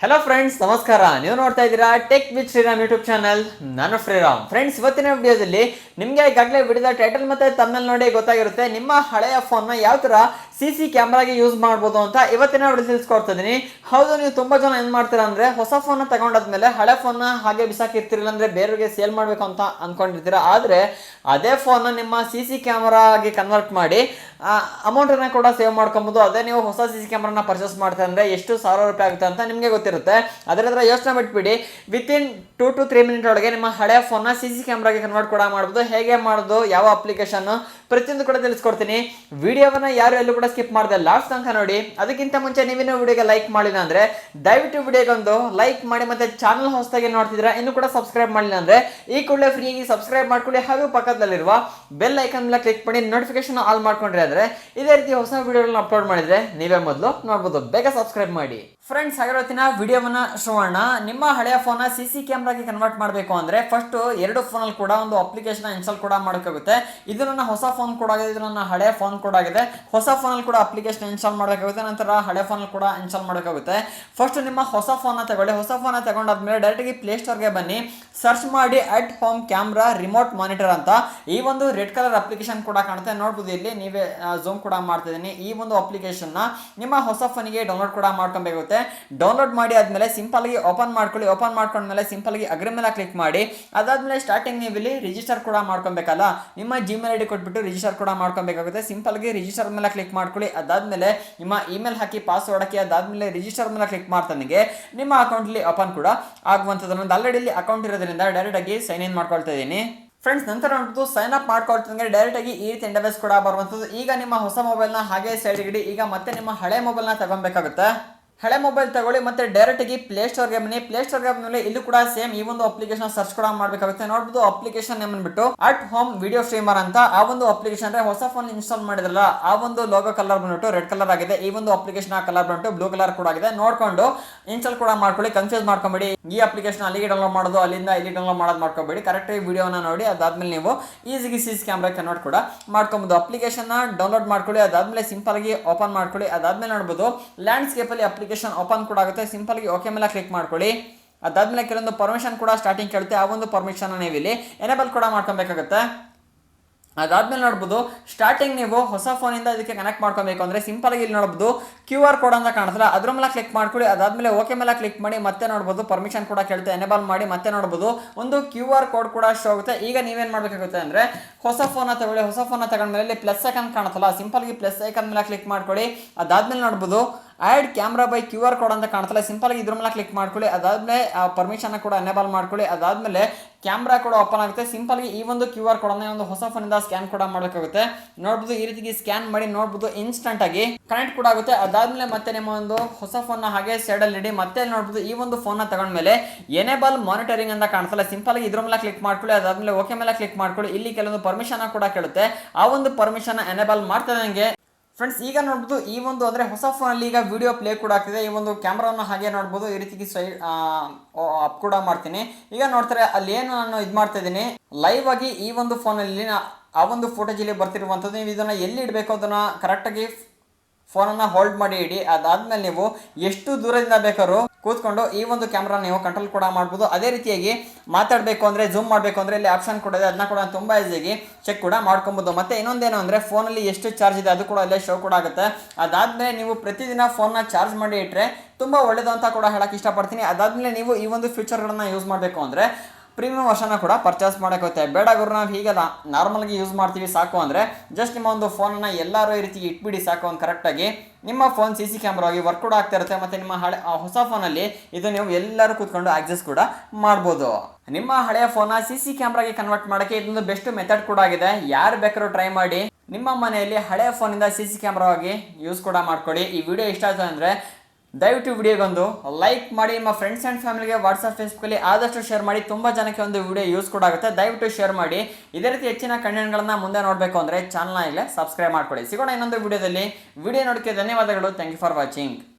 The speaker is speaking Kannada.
ಹಲೋ ಫ್ರೆಂಡ್ಸ್ ನಮಸ್ಕಾರ. ನೀವು ನೋಡ್ತಾ ಇದ್ದೀರಾ tech with Sriram YouTube channel ನಾನು ಶ್ರೀರಾಮ್. ಫ್ರೆಂಡ್ಸ್ ಇವತ್ತಿನ ವಿಡಿಯೋದಲ್ಲಿ ನಿಮಗೆ ಈಗಾಗಲೇ ವಿಡಿಯೋದ ಟೈಟಲ್ ಮತ್ತೆ ತಮ್ಮಲ್ಲಿ ನೋಡಿ ಗೊತ್ತಾಗಿರುತ್ತೆ. ನಿಮ್ಮ ಹಳೆಯ ಫೋನ್ನ ಯಾವ ಥರ ಸಿ ಸಿ ಕ್ಯಾಮ್ರಾಗೆ ಯೂಸ್ ಮಾಡ್ಬೋದು ಅಂತ ಇವತ್ತಿನ ವಿಡಿಯೋ ತಿಳಿಸ್ಕೊಡ್ತಾ ಇದ್ದೀನಿ ಹೌದು, ನೀವು ತುಂಬ ಜನ ಏನು ಮಾಡ್ತೀರಾ ಅಂದರೆ ಹೊಸ ಫೋನ್ನ ತಗೊಂಡಾದ್ಮೇಲೆ ಹಳೆ ಫೋನ್ನ ಹಾಗೆ ಬಿಸಾಕಿರ್ತಿರಲಿಲ್ಲ ಅಂದರೆ ಬೇರೆಯವ್ರಿಗೆ ಸೇಲ್ ಮಾಡಬೇಕು ಅಂತ ಅಂದ್ಕೊಂಡಿರ್ತೀರ ಆದರೆ ಅದೇ ಫೋನ್ನ ನಿಮ್ಮ ಸಿ ಸಿ ಕ್ಯಾಮ್ರಾಗೆ ಕನ್ವರ್ಟ್ ಮಾಡಿ ಅಮೌಂಟನ್ನು ಕೂಡ ಸೇವ್ ಮಾಡ್ಕೊಬೋದು. ಅದೇ ನೀವು ಹೊಸ ಸಿ ಸಿ ಕ್ಯಾಮ್ರಾನ ಪರ್ಚೇಸ್ ಮಾಡ್ತೀರ ಅಂದರೆ ಎಷ್ಟು ಸಾವಿರ ರೂಪಾಯಿ ಆಗುತ್ತೆ ಅಂತ ನಿಮಗೆ ಗೊತ್ತಿರುತ್ತೆ. ಅದರ ಹತ್ರ ಯೋಚನೆ ಬಿಟ್ಬಿಡಿ. Within two to three minute ಒಳಗೆ ನಿಮ್ಮ ಹಳೆ ಫೋನ್ನ ಸಿ ಸಿ ಕ್ಯಾಮ್ರಾಗೆ ಕನ್ವರ್ಟ್ ಕೂಡ ಮಾಡ್ಬೋದು. ಹೇಗೆ ಮಾಡೋದು, ಯಾವ ಅಪ್ಲಿಕೇಶನ್ ಪ್ರತಿಯೊಂದು ಕೂಡ ತಿಳಿಸ್ಕೊಡ್ತೀನಿ. ವಿಡಿಯೋವನ್ನು ಯಾರು ಎಲ್ಲೂ ಕೂಡ ಸ್ಕಿಪ್ ಮಾಡಿದೆ. ಲಾಸ್ಟ್ ತನಕ ನೋಡಿ, ಅದಕ್ಕಿಂತ ಮುಂಚೆ ನೀವಿನ ವಿಡಿಯೋಗೆ ಲೈಕ್ ಮಾಡಿಲ್ಲ ಅಂದ್ರೆ, ದಯವಿಟ್ಟು ವಿಡಿಯೋಗೊಂದು ಲೈಕ್ ಮಾಡಿ ಮತ್ತೆ ಚಾನಲ್ ಹೊಸದಾಗಿ ನೋಡ್ತಿದ್ರೆ ಇನ್ನು ಕೂಡ ಸಬ್ಸ್ಕ್ರೈಬ್ ಮಾಡಿಲ್ಲ ಅಂದ್ರೆ, ಈ ಕೂಡಲೇ ಫ್ರೀಯಾಗಿ ಸಬ್ಸ್ಕ್ರೈಬ್ ಮಾಡ್ಕೊಳ್ಳಿ. ಹಾಗೂ ಪಕ್ಕದಲ್ಲಿರುವ ಬೆಲ್ ಐಕನ್ ಮೇಲೆ ಕ್ಲಿಕ್ ಮಾಡಿ ನೋಟಿಫಿಕೇಶನ್ ಆಲ್ ಮಾಡ್ಕೊಂಡ್ರೆ ಅಂದ್ರೆ, ಇದೇ ರೀತಿ ಹೊಸ ವಿಡಿಯೋಗಳನ್ನ ಅಪ್ಲೋಡ್ ಮಾಡಿದ್ರೆ ನೀವೇ ಮೊದಲು ನೋಡ್ಬೋದು. ಬೇಗ ಸಬ್ಸ್ಕ್ರೈಬ್ ಮಾಡಿ. ಫ್ರೆಂಡ್ಸ್ ಹಾಗಿರೋತ್ತಿನ ವಿಡಿಯೋವನ್ನ ಶೋಣ ನಿಮ್ಮ ಹಳೆಯ ಫೋನ ಸಿ ಸಿ ಕ್ಯಾಮ್ರಾಗೆ ಕನ್ವರ್ಟ್ ಮಾಡಬೇಕು ಅಂದರೆ ಫಸ್ಟು ಎರಡು ಫೋನಲ್ಲಿ ಕೂಡ ಒಂದು ಅಪ್ಲಿಕೇಶನ್ ಇನ್ಸ್ಟಾಲ್ ಕೂಡ ಮಾಡೋಕ್ಕಾಗುತ್ತೆ ಇದು ನನ್ನ ಹೊಸ ಫೋನ್ ಕೂಡ ಆಗಿದೆ, ಇದು ನನ್ನ ಹಳೆಯ ಫೋನ್ ಕೂಡ ಆಗಿದೆ. ಹೊಸ ಫೋನಲ್ಲಿ ಕೂಡ ಅಪ್ಲಿಕೇಶನ್ ಇನ್ಸ್ಟಾಲ್ ಮಾಡಬೇಕಾಗುತ್ತೆ, ನಂತರ ಹಳೆ ಫೋನಲ್ಲಿ ಕೂಡ ಇನ್ಸ್ಟಾಲ್ ಮಾಡೋಕ್ಕಾಗುತ್ತೆ ಫಸ್ಟ್ ನಿಮ್ಮ ಹೊಸ ಫೋನ್ನ ತಗೊಳ್ಳಿ. ಹೊಸ ಫೋನ್ನ ತಗೊಂಡಾದ್ಮೇಲೆ ಡೈರೆಕ್ಟಾಗಿ ಪ್ಲೇಸ್ಟೋರ್ಗೆ ಬನ್ನಿ. ಸರ್ಚ್ ಮಾಡಿ at home camera remote monitor ಅಂತ. ಈ ಒಂದು ರೆಡ್ ಕಲರ್ ಅಪ್ಲಿಕೇಶನ್ ಕೂಡ ಕಾಣುತ್ತೆ. ನೋಡ್ಬೋದು ಇಲ್ಲಿ ನೀವೇ ಝೂಮ್ ಕೂಡ ಮಾಡ್ತಿದ್ದೀನಿ ಈ ಒಂದು ಅಪ್ಲಿಕೇಶನ್ನ ನಿಮ್ಮ ಹೊಸ ಫೋನಿಗೆ ಡೌನ್ಲೋಡ್ ಕೂಡ ಮಾಡ್ಕೊಬೇಕಾಗುತ್ತೆ. ಡೌನ್ಲೋಡ್ ಮಾಡಿ ಆದಮೇಲೆ ಸಿಂಪಲ್ಗೆ ಓಪನ್ ಮಾಡ್ಕೊಳ್ಳಿ. ಓಪನ್ ಮಾಡ್ಕೊಂಡ್ಮೇಲೆ ಸಿಂಪಲ್ಗೆ ಅಗ್ರಿ ಮೇಲೆ ಕ್ಲಿಕ್ ಮಾಡಿ. ಅದಾದಮೇಲೆ ಸ್ಟಾರ್ಟಿಂಗ್ ನೀವು ಇಲ್ಲಿ ರಿಜಿಸ್ಟರ್ ಕೂಡ ಮಾಡ್ಕೊಬೇಕಲ್ಲ? ನಿಮ್ಮ ಜಿಮೇಲ್ ಐ ಡಿ ಕೊಟ್ಬಿಟ್ಟು ರಿಜಿಸ್ಟರ್ ಕೂಡ ಮಾಡ್ಕೊಬೇಕಾಗುತ್ತೆ. ಸಿಂಪಲ್ಗೆ ರಿಜಿಸ್ಟರ್ ಮೇಲೆ ಕ್ಲಿಕ್ ಮಾಡ್ಕೊಳ್ಳಿ. ಅದಾದಮೇಲೆ ನಿಮ್ಮ ಇಮೇಲ್ ಹಾಕಿ ಪಾಸ್ವರ್ಡ್ ಹಾಕಿ ಅದಾದಮೇಲೆ ರಿಜಿಸ್ಟರ್ ಮೇಲೆ ಕ್ಲಿಕ್ ಮಾಡ್ತಾನಿಗೆ ನಿಮ್ಮ ಅಕೌಂಟ್ಲಿ ಓಪನ್ ಕೂಡ ಆಗುವಂಥದ್ದು ಒಂದು ಆಲ್ರೆಡಿ ಇಲ್ಲಿ ಅಕೌಂಟ್ ಇರೋದ್ರಿಂದ ಡೈರೆಕ್ಟ್ ಆಗಿ ಸೈನ್ ಇನ್ ಮಾಡ್ಕೊಳ್ತಾ ಇದ್ದೀನಿ. ಫ್ರೆಂಡ್ಸ್ ನಂತರ ಅಂತೂ ಸೈನ್ ಅಪ್ ಮಾಡ್ಕೊಳ್ತಂಗೆ ಡೈರೆಕ್ಟ್ ಆಗಿ ಈ ರೀತಿ ಇಂಟರ್ಫೇಸ್ ಕೂಡ ಬರುವಂಥದ್ದು. ಈಗ ನಿಮ್ಮ ಹೊಸ ಮೊಬೈಲ್ನ ಹಾಗೆ ಸೈಡ್ ಇಡಿ. ಈಗ ಮತ್ತೆ ನಿಮ್ಮ ಹಳೆ ಮೊಬೈಲ್ನ ತಗೊಬೇಕಾಗುತ್ತೆ ಹಳೆ ಮೊಬೈಲ್ ತಗೊಳ್ಳಿ, ಮತ್ತೆ ಡೈರೆಕ್ಟ್ ಆಗಿ ಪ್ಲೇ ಸ್ಟೋರ್ಗೆ ಬನ್ನಿ. ಪ್ಲೇ ಸ್ಟೋರ್ಗೆ ಬಂದ್ಮೇಲೆ ಇಲ್ಲೂ ಕೂಡ ಸೇಮ್ ಈ ಒಂದು ಅಪ್ಲಿಕೇಶನ್ ಸರ್ಚ್ ಕೂಡ ಮಾಡಬೇಕಾಗುತ್ತೆ. ನೋಡ್ಬೋದು ಅಪ್ಲಿಕೇಶನ್ ಬಂದ್ಬಿಟ್ಟು ಅಟ್ ಹೋಮ್ ವಿಡಿಯೋ ಸ್ಟ್ರೀಮರ್ ಅಂತ ಆ ಒಂದು ಅಪ್ಲಿಕೇಶನ್ ಅಂದ್ರೆ ಹೊಸ ಫೋನ್ ಇನ್ಸ್ಟಾಲ್ ಮಾಡಿದ್ರಲ್ಲ, ಆ ಒಂದು ಲೋಗೋ ಕಲರ್ ಬಂದ್ಬಿಟ್ಟು ರೆಡ್ ಕಲರ್ ಆಗಿದೆ. ಈ ಒಂದು ಅಪ್ಲಿಕೇಶನ್ ಆ ಕಲರ್ ಬಂದ್ಬಿಟ್ಟು ಬ್ಲೂ ಕಲರ್ ಕೂಡ ಆಗಿದೆ. ನೋಡ್ಕೊಂಡು ಇನ್ಸ್ಟಾಲ್ ಕೂಡ ಮಾಡ್ಕೊಳ್ಳಿ ಕನ್ಫ್ಯೂಸ್ ಮಾಡ್ಕೊಬೇಡಿ. ಈ ಅಪ್ಲಿಕೇಶನ್ ಅಲ್ಲಿಗೆ ಡೌನ್ಲೋಡ್ ಮಾಡೋದು, ಅಲ್ಲಿಂದ ಇಲ್ಲಿ ಡೌನ್ಲೋಡ್ ಮಾಡೋದು ಮಾಡ್ಕೋಬೇಡಿ. ಕರೆಕ್ಟಾಗಿ ವಿಡಿಯೋನ ನೋಡಿ, ಅದಾದ್ಮೇಲೆ ನೀವು ಈಸಿಗೆ ಸೀಸ್ ಕ್ಯಾಮ್ರಾ ಕನ್ವರ್ಟ್ ಕೂಡ ಮಾಡ್ಕೊಬೋದು. ಅಪ್ಲಿಕೇಶನ್ ಡೌನ್ಲೋಡ್ ಮಾಡ್ಕೊಳ್ಳಿ, ಅದಾದ್ಮೇಲೆ ಸಿಂಪಲ್ ಆಗಿ ಓಪನ್ ಮಾಡ್ಕೊಳ್ಳಿ. ಅದಾದ್ಮೇಲೆ ನೋಡ್ಬೋದು ಲ್ಯಾಂಡ್ಸ್ಕೇಪ್ ಅಲ್ಲಿ ಓಪನ್ ಕೂಡ ಆಗುತ್ತೆ. ಸಿಂಪಲ್ ಆಗಿ ಓಕೆ ಮೇಲೆ ಕ್ಲಿಕ್ ಮಾಡ್ಕೊಳ್ಳಿ. ಅದಾದ್ಮೇಲೆ ಕೆಲವೊಂದು ಪರ್ಮಿಷನ್ ಕೂಡ ಸ್ಟಾರ್ಟಿಂಗ್ ಕೇಳುತ್ತೆ. ಆ ಒಂದು ಪರ್ಮಿಷನ್ ನೀವು ಇಲ್ಲಿ ಎನೇಬಲ್ ಕೂಡ ಮಾಡ್ಕೊಬೇಕಾಗುತ್ತೆ. ಅದಾದ್ಮೇಲೆ ನೋಡ್ಬೋದು ಸ್ಟಾರ್ಟಿಂಗ್ ನೀವು ಹೊಸ ಫೋನಿಂದ ಇದಕ್ಕೆ ಕನೆಕ್ಟ್ ಮಾಡ್ಕೊಬೇಕು ಅಂದರೆ ಆಗಿ ಇಲ್ಲಿ ನೋಡ್ಬೋದು ಕ್ಯೂ ಆರ್ ಕೋಡ್ ಅಂತ ಕಾಣಿಸಲ್ಲ ಅದ್ರ ಮೇಲೆ ಕ್ಲಿಕ್ ಮಾಡ್ಕೊಳ್ಳಿ. ಅದಾದಮೇಲೆ ಓಕೆ ಮೇಲೆ ಕ್ಲಿಕ್ ಮಾಡಿ ಮತ್ತೆ ನೋಡ್ಬೋದು ಪರ್ಮಿಷನ್ ಕೂಡ ಕೇಳುತ್ತೆ. ಎನೇಬಲ್ ಮಾಡಿ ಮತ್ತೆ ನೋಡ್ಬೋದು, ಒಂದು ಕ್ಯೂ ಆರ್ ಕೋಡ್ ಕೂಡ ಶೋ ಆಗುತ್ತೆ. ಈಗ ನೀವೇನು ಮಾಡಬೇಕಾಗುತ್ತೆ ಅಂದರೆ ಹೊಸ ಫೋನ ತಗೊಳ್ಳಿ. ಹೊಸ ಫೋನ ತಗೊಂಡ್ಮೇಲೆ ಪ್ಲಸ್ ಐಕನ್ ಕಾಣುತ್ತಲ್ಲ ಸಿಂಪಲ್ ಆಗಿ ಪ್ಲಸ್ ಐಕನ್ ಮೇಲೆ ಕ್ಲಿಕ್ ಮಾಡ್ಕೊಳ್ಳಿ. ಅದಾದಮೇಲೆ ನೋಡ್ಬೋದು add camera by Q R code ಅಂತ ಕಾಣ್ತಲ್ಲ, ಸಿಂಪಲ್ ಆಗಿ ಇದ್ರ ಮೇಲೆ ಕ್ಲಿಕ್ ಮಾಡ್ಕೊಳ್ಳಿ. ಅದಾದಮೇಲೆ, ಆ ಪರ್ಮಿಷನ್ ಕೂಡ ಎನೇಬಲ್ ಮಾಡ್ಕೊಳ್ಳಿ. ಅದಾದಮೇಲೆ ಕ್ಯಾಮ್ರಾ ಕೂಡ ಓಪನ್ ಆಗುತ್ತೆ. ಸಿಂಪಲ್ ಆಗಿ ಈ ಒಂದು ಕ್ಯೂ ಆರ್ ಕೋಡ್ ಅನ್ನ ಒಂದು ಹೊಸ ಫೋನಿಂದ ಸ್ಕ್ಯಾನ್ ಕೂಡ ಮಾಡೋಕ್ಕಾಗುತ್ತೆ ನೋಡ್ಬೋದು, ಈ ರೀತಿ ಸ್ಕ್ಯಾನ್ ಮಾಡಿ ನೋಡ್ಬೋದು ಇನ್ಸ್ಟಂಟ್ ಆಗಿ ಕನೆಕ್ಟ್ ಕೂಡ ಆಗುತ್ತೆ. ಅದಾದಮೇಲೆ ಮತ್ತೆ ನಿಮ್ಮ ಒಂದು ಹೊಸ ಫೋನ್ ಹಾಗೆ ಸೈಡಲ್ಲಿ ಇಡಿ. ಮತ್ತೆ ನೋಡ್ಬೋದು, ಈ ಒಂದು ಫೋನ್ ತಗೊಂಡ್ಮೇಲೆ ಎನೇಬಲ್ ಮಾನಿಟರಿಂಗ್ ಅಂತ ಕಾಣಿಸಲ್ಲ ಸಿಂಪಲ್ ಇದ್ರ ಮೇಲೆ ಕ್ಲಿಕ್ ಮಾಡ್ಕೊಳ್ಳಿ. ಅದಾದಮೇಲೆ ಓಕೆ ಮೇಲೆ ಕ್ಲಿಕ್ ಮಾಡ್ಕೊಳ್ಳಿ. ಇಲ್ಲಿ ಕೆಲವೊಂದು ಪರ್ಮಿಷನ್ ಕೂಡ ಕೇಳುತ್ತೆ. ಆ ಒಂದು ಪರ್ಮಿಷನ್ ಎನೇಬಲ್ ಮಾಡ್ತದಂಗೆ ಫ್ರೆಂಡ್ಸ್ ಈಗ ನೋಡ್ಬೋದು ಈ ಒಂದು ಅಂದರೆ ಹೊಸ ಫೋನಲ್ಲಿ ಈಗ ವಿಡಿಯೋ ಪ್ಲೇ ಕೂಡ ಆಗ್ತಿದೆ. ಈ ಒಂದು ಕ್ಯಾಮ್ರಾವನ್ನು ಹಾಗೆ ನೋಡ್ಬೋದು. ಈ ರೀತಿ ಸೈಡ್ ಅಪ್ ಕೂಡ ಮಾಡ್ತೀನಿ. ಈಗ ನೋಡ್ತಾರೆ, ಅಲ್ಲಿ ಏನು ನಾನು ಇದು ಮಾಡ್ತಾ ಇದ್ದೀನಿ. ಲೈವ್ ಆಗಿ ಈ ಒಂದು ಫೋನಲ್ಲಿ ಆ ಒಂದು ಫೋಟೋಜಲ್ಲಿ ಬರ್ತಿರುವಂಥದ್ದು ನೀವು ಇದನ್ನು ಎಲ್ಲಿ ಇಡಬೇಕು ಅದನ್ನು ಕರೆಕ್ಟಾಗಿ ಫೋನನ್ನು ಹೋಲ್ಡ್ ಮಾಡಿ ಇಡಿ. ಅದಾದಮೇಲೆ ನೀವು ಎಷ್ಟು ದೂರದಿಂದ ಬೇಕಾದ್ರೂ ಕೂತ್ಕೊಂಡು ಈ ಒಂದು ಕ್ಯಾಮ್ರಾ ನೀವು ಕಂಟ್ರೋಲ್ ಕೂಡ ಮಾಡ್ಬೋದು. ಅದೇ ರೀತಿಯಾಗಿ ಮಾತಾಡಬೇಕು ಅಂದರೆ ಝೂಮ್ ಮಾಡಬೇಕು ಅಂದರೆ ಇಲ್ಲಿ ಆಪ್ಷನ್ ಕೂಡ ಇದೆ. ಅದನ್ನ ಕೂಡ ತುಂಬ ಈಸಿಯಾಗಿ ಚೆಕ್ ಕೂಡ ಮಾಡ್ಕೊಬೋದು. ಮತ್ತೆ ಇನ್ನೊಂದೇನು ಅಂದರೆ, ಫೋನಲ್ಲಿ ಎಷ್ಟು ಚಾರ್ಜ್ ಇದೆ, ಅದು ಕೂಡ ಅಲ್ಲೇ ಶೋ ಕೂಡ ಆಗುತ್ತೆ. ಅದಾದಮೇಲೆ ನೀವು ಪ್ರತಿದಿನ ಫೋನ್ನ ಚಾರ್ಜ್ ಮಾಡಿ ಇಟ್ಟರೆ ತುಂಬ ಒಳ್ಳೆಯದು ಅಂತ ಕೂಡ ಹೇಳಕ್ಕೆ ಇಷ್ಟಪಡ್ತೀನಿ. ಅದಾದಮೇಲೆ ನೀವು ಈ ಒಂದು ಫೀಚರ್ಗಳನ್ನು ಯೂಸ್ ಮಾಡಬೇಕು ಅಂದರೆ ಪ್ರೀಮಿಯಂ ವರ್ಷನ ಕೂಡ ಪರ್ಚೇಸ್ ಮಾಡೋಕ್ಕೋಗುತ್ತೆ ಬೇಡ ಗುರು ನಾವು ಹೀಗೆಲ್ಲ ನಾರ್ಮಲ್ಗೆ ಯೂಸ್ ಮಾಡ್ತೀವಿ ಸಾಕು ಅಂದರೆ ಜಸ್ಟ್ ನಿಮ್ಮ ಒಂದು ಫೋನನ್ನು ಎಲ್ಲರೂ ಈ ರೀತಿ ಇಟ್ಬಿಡಿ ಸಾಕು ಒಂದು ಕರೆಕ್ಟಾಗಿ ನಿಮ್ಮ ಫೋನ್ ಸಿ ಸಿ ಕ್ಯಾಮ್ರಾ ಆಗಿ ವರ್ಕ್ ಕೂಡ ಆಗ್ತಾ ಇರುತ್ತೆ ಮತ್ತು ನಿಮ್ಮ ಹಳೆ ಹೊಸ ಫೋನಲ್ಲಿ ಇದು ನೀವು ಎಲ್ಲರೂ ಕೂತ್ಕೊಂಡು ಆಕ್ಸೆಸ್ ಕೂಡ ಮಾಡ್ಬೋದು. ನಿಮ್ಮ ಹಳೆಯ ಫೋನ ಸಿ ಸಿ ಕ್ಯಾಮ್ರಾಗೆ ಕನ್ವರ್ಟ್ ಮಾಡೋಕ್ಕೆ ಇದೊಂದು ಬೆಸ್ಟ್ ಮೆಥಡ್ ಕೂಡ ಆಗಿದೆ. ಯಾರು ಬೇಕಾದ್ರೂ ಟ್ರೈ ಮಾಡಿ. ನಿಮ್ಮ ಮನೆಯಲ್ಲಿ ಹಳೆಯ ಫೋನಿಂದ ಸಿ ಸಿ ಕ್ಯಾಮ್ರಾ ಆಗಿ ಯೂಸ್ ಕೂಡ ಮಾಡ್ಕೊಳ್ಳಿ. ಈ ವಿಡಿಯೋ ಇಷ್ಟ ಆಯ್ತು ಅಂದರೆ ದಯವಿಟ್ಟು ವಿಡಿಯೋಗೊಂದು ಲೈಕ್ ಮಾಡಿ, ನಿಮ್ಮ ಫ್ರೆಂಡ್ಸ್ ಆ್ಯಂಡ್ ಫ್ಯಾಮಿಲಿಗೆ ವಾಟ್ಸಪ್ ಫೇಸ್ಬುಕ್ಕಲ್ಲಿ ಆದಷ್ಟು ಶೇರ್ ಮಾಡಿ, ತುಂಬ ಜನಕ್ಕೆ ಒಂದು ವಿಡಿಯೋ ಯೂಸ್ ಕೂಡ ಆಗುತ್ತೆ. ದಯವಿಟ್ಟು ಶೇರ್ ಮಾಡಿ. ಇದೇ ರೀತಿ ಹೆಚ್ಚಿನ ಕಂಟೆಂಟ್ಗಳನ್ನ ಮುಂದೆ ನೋಡಬೇಕು ಅಂದರೆ ಚಾನಲ್ನ ಇಲ್ಲೇ ಸಬ್ಸ್ಕ್ರೈಬ್ ಮಾಡ್ಕೊಳ್ಳಿ. ಸಿಗೋಣ ಇನ್ನೊಂದು ವಿಡಿಯೋದಲ್ಲಿ ವಿಡಿಯೋ ನೋಡೋಕ್ಕೆ ಧನ್ಯವಾದಗಳು. Thank you for watching